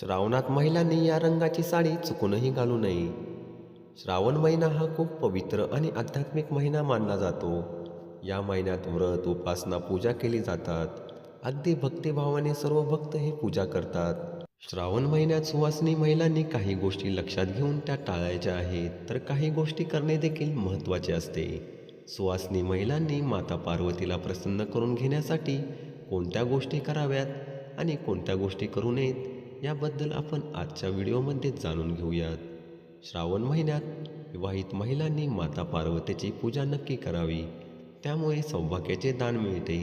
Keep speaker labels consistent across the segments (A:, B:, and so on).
A: श्रावणात महिलांनी या रंगाची साडी चुकूनही घालू नये. श्रावण महिना हा खूप पवित्र आणि आध्यात्मिक महिना मानला जातो. या महिन्यात व्रत उपासना पूजा केली जातात. अगदी भक्तिभावाने सर्व भक्त हे पूजा करतात. श्रावण महिन्यात सुवासिनी महिलांनी काही गोष्टी लक्षात घेऊन त्या टाळायच्या आहेत तर काही गोष्टी करणे देखील महत्त्वाचे असते. सुवासिनी महिलांनी माता पार्वतीला प्रसन्न करून घेण्यासाठी कोणत्या गोष्टी कराव्यात आणि कोणत्या गोष्टी करू नयेत याबद्दल आपण आजच्या व्हिडिओमध्ये जाणून घेऊयात. श्रावण महिन्यात विवाहित महिलांनी माता पार्वतीची पूजा नक्की करावी. त्यामुळे सौभाग्याचे दान मिळते.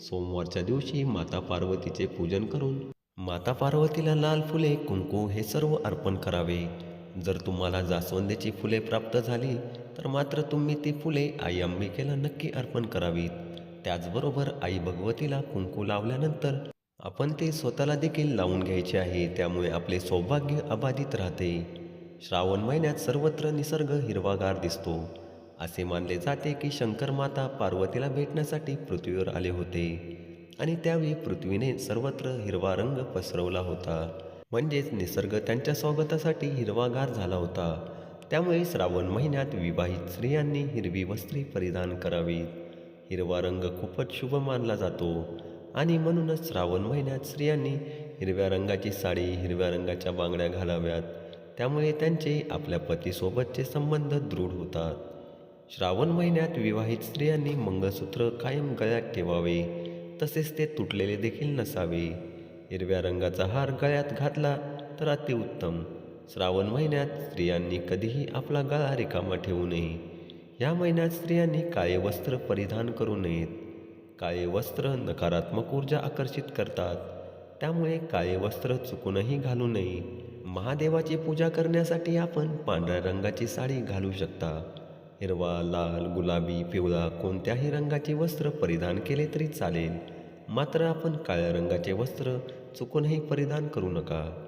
A: सोमवारच्या दिवशी माता पार्वतीचे पूजन करून माता पार्वतीला लाल फुले कुंकू हे सर्व अर्पण करावे. जर तुम्हाला जास्वंदीची फुले प्राप्त झाली तर मात्र तुम्ही ती फुले आई अंबिकेला नक्की अर्पण करावीत. त्याचबरोबर आई भगवतीला कुंकू लावल्यानंतर आपण ते स्वतःला देखील लावून घ्यायचे आहे त्यामुळे आपले सौभाग्य अबाधित राहते. श्रावण महिन्यात सर्वत्र निसर्ग हिरवागार दिसतो. असे मानले जाते की शंकर माता पार्वतीला भेटण्यासाठी पृथ्वीवर आले होते. आणि त्यावेळी पृथ्वीने सर्वत्र हिरवा रंग पसरवला होता. म्हणजेच निसर्ग त्यांच्या स्वागतासाठी हिरवागार झाला होता. त्यामुळे श्रावण महिन्यात विवाहित स्त्रियांनी हिरवी वस्त्रे परिधान करावीत. हिरवा रंग खूपच शुभ मानला जातो. आणि म्हणूनच श्रावण महिन्यात स्त्रियांनी हिरव्या रंगाची साडी हिरव्या रंगाच्या बांगड्या घालाव्यात. त्यामुळे त्यांचे आपल्या पतीसोबतचे संबंध दृढ होतात. श्रावण महिन्यात विवाहित स्त्रियांनी मंगळसूत्र कायम गळ्यात ठेवावे. तसेच ते तुटलेले देखील नसावे. हिरव्या रंगाचा हार गळ्यात घातला तर अतिउत्तम श्रावण महिन्यात स्त्रियांनी कधीही आपला गळा रिकामा ठेवू नये. या महिन्यात स्त्रियांनी काळे वस्त्र परिधान करू नयेत. काळे वस्त्र नकारात्मक ऊर्जा आकर्षित करतात. त्यामुळे काळे वस्त्र चुकूनही घालू नये. महादेवाची पूजा करण्यासाठी आपण पांढऱ्या रंगाची साडी घालू शकता. हिरवा लाल गुलाबी पिवळा कोणत्याही रंगाचे वस्त्र परिधान केले तरी चालेल. मात्र आपण काळ्या रंगाचे वस्त्र चुकूनही परिधान करू नका.